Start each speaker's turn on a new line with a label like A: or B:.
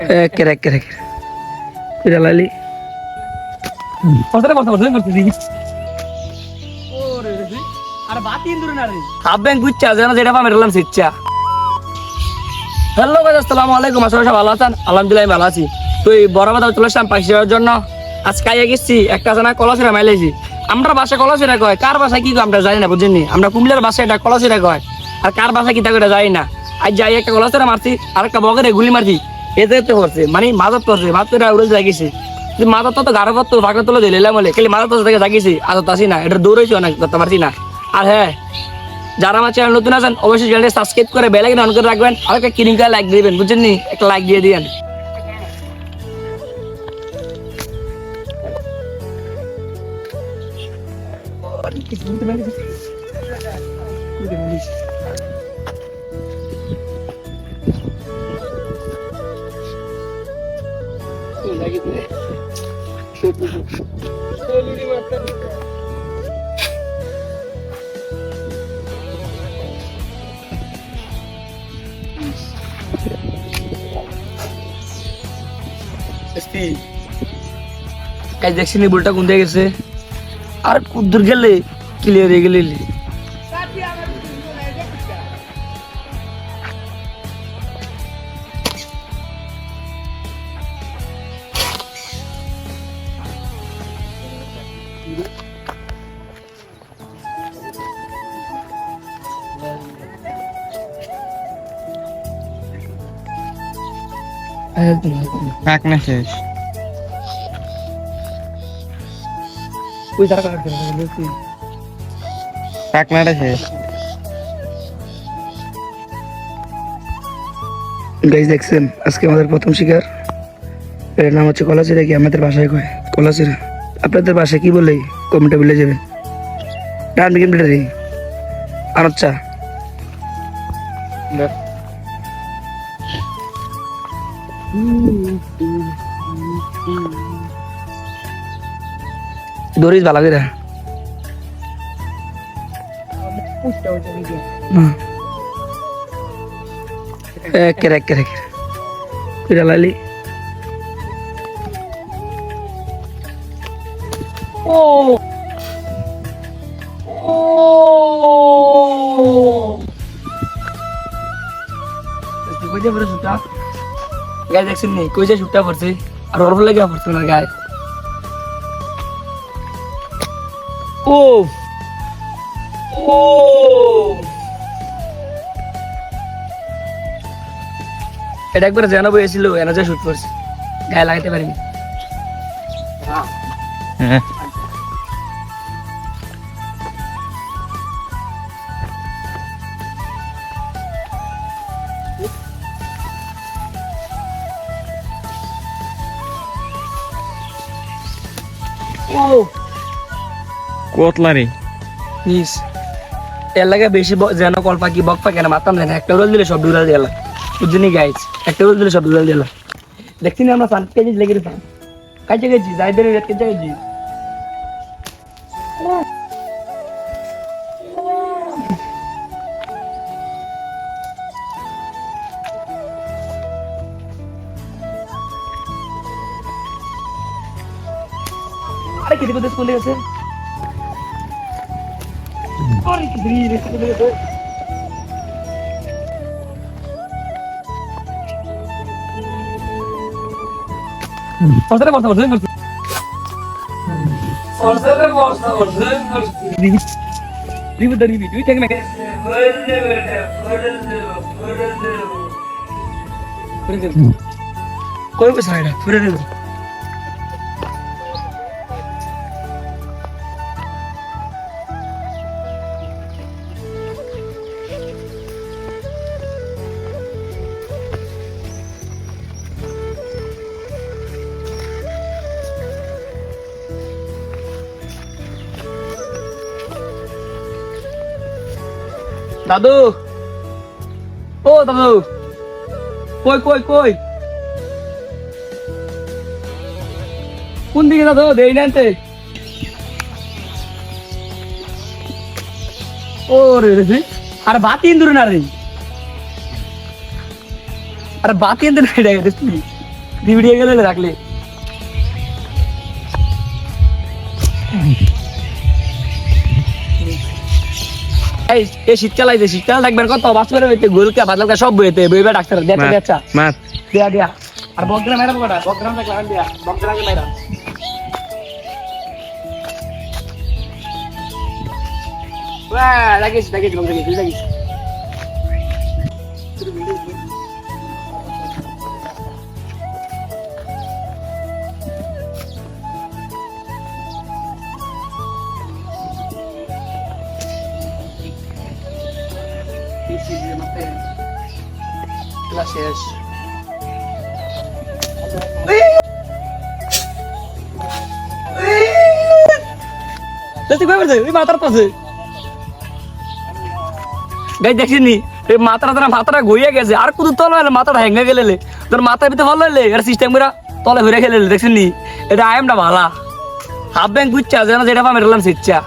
A: একের একের একের তুই জ্বালালি।
B: কথা কথা কথা করতে দিবি আর বাতি ইন্দুর না রে। হাফ ব্যাংক বুঝছা যেটা পামে রলাম শিচ্ছা হ্যালো গাইস আসসালামু আলাইকুম আসলে সব ভালো আছেন। আলহামদুলিল্লাহ ভালো আছি। তো এই বড় বাজার চলে আসলাম পাখি দেওয়ার জন্য। আজকে আইয়া গেছি একটা আছে না কলসিরা মাইলেছি আমরা বাসা কলসিরা কয়? কার বাসা কি কয় আমরা জানি না বুঝিনি আমরা কুমিল্লার বাসা এটা কলসিরা কয়। আর কার বাসা কি তা করে জানি না? আজ যাই একটা কলসিরা মারছি আর একটা বগরে গুলি মারছি। এতে তো করছে মানে মাদত করছে মাত্রা উড়ে জাগিছে মাদত তো গাড়ো করতো ফাঁকা তুলে দিলে বলে, খালি মাদত থেকে জাগিছি আদত আসি না, এটা দৌড়েছি অনেক করতে পারছি না। আর হ্যাঁ যারা আমার চ্যানেল নতুন আছেন, অবশ্যই চ্যানেলটি সাবস্ক্রাইব করে বেল আইকন অন করে রাখবেন, আর একটা কিলিং করে লাইক দিবেন, বুঝছেন নি? একটা লাইক দিয়ে দিবেন। কাজ দেখছি নি বুলটা কোন দিকে গেছে আর কুদ্দুর গেলে ক্লিয়ার হয়ে গেলে
C: এক না শেষ
B: ওই তারা কাটতে হবে
C: এক নাটা শেষ
A: গাইজ দেখছেন? আজকে আমাদের প্রথম শিকার। এর নাম হচ্ছে কলাচিরা কি আমাদের বাসায় কয়। কলাচিরা আপনাদের বাসায় কি বলে কমেন্টে বলে যাবেন ডান বিকেন প্লেটারি আচ্ছা দরিস ভালো করে একের একের একের তুই জ্বালালি
B: ও ও কই যে বড় সুতা গায় দেখছেন নি কই যে শুটটা পড়ছে? আর ওর লাগে পড়ছে না গায়ে ও। ও। এটা একবার যেন বইয়েছিল এনে যে শুট করছে। গায়ে লাগাতে পারিনি।
C: হ্যাঁ।
B: ও।
C: কোতলা
B: নিস এর লাগে বেশি যেন কল পাখি বক পাখি না মাতাম না একটা রোল দিলে সব ডুরাল দিয়ে বুঝিনি গাইজ একটা রোল দিলে সব ডুরাল দিয়ে দেখছি না আমরা পাঁচ কেজি লেগে দিতাম কাজে গেছি যাই किती बद्दल बोलले असेल अरे किती रे Ortada ortada ortada ortada. Ortada ortada ortada ortada. Ribu dari ribu. Ribu tengok macam. Berde berde berde berde berde. Kau yang besar dah. Berde berde. দাদু। ও, দাদু। কই কই কই? কোন দিকে দাদু? দেই নানতে ও রে রে। আর বাতি ইন্দুর না রে। আর বাতি ইন্দুর না রে তুই। ভিডিও গেলে রাখলে। এই এই শীতকাল আইছে শীতকাল দেখবেন কত বাস্তবের হইতে গোলকা বাদলকা সব বইতে বইবে ডাক্তার দেয়া দেখছা
C: মাত
B: দিয়া। দিয়া আর বকগ্রাম ম্যাডাম কটা বকগ্রাম দিয়া lagi lagi lagi pas গাই দেখিনি গেছে। আর কুদু তলে হলে মাথাটা গেলে তোর মাথার ভিতরে ভালো হলে এর সিস্টেম তলে ঘুরে খেলে দেখছিনি এটা আয়ামটা ভালা। হাফ ব্যাংক বুঝছা যেন যেটা পাম এরলাম শিখছা।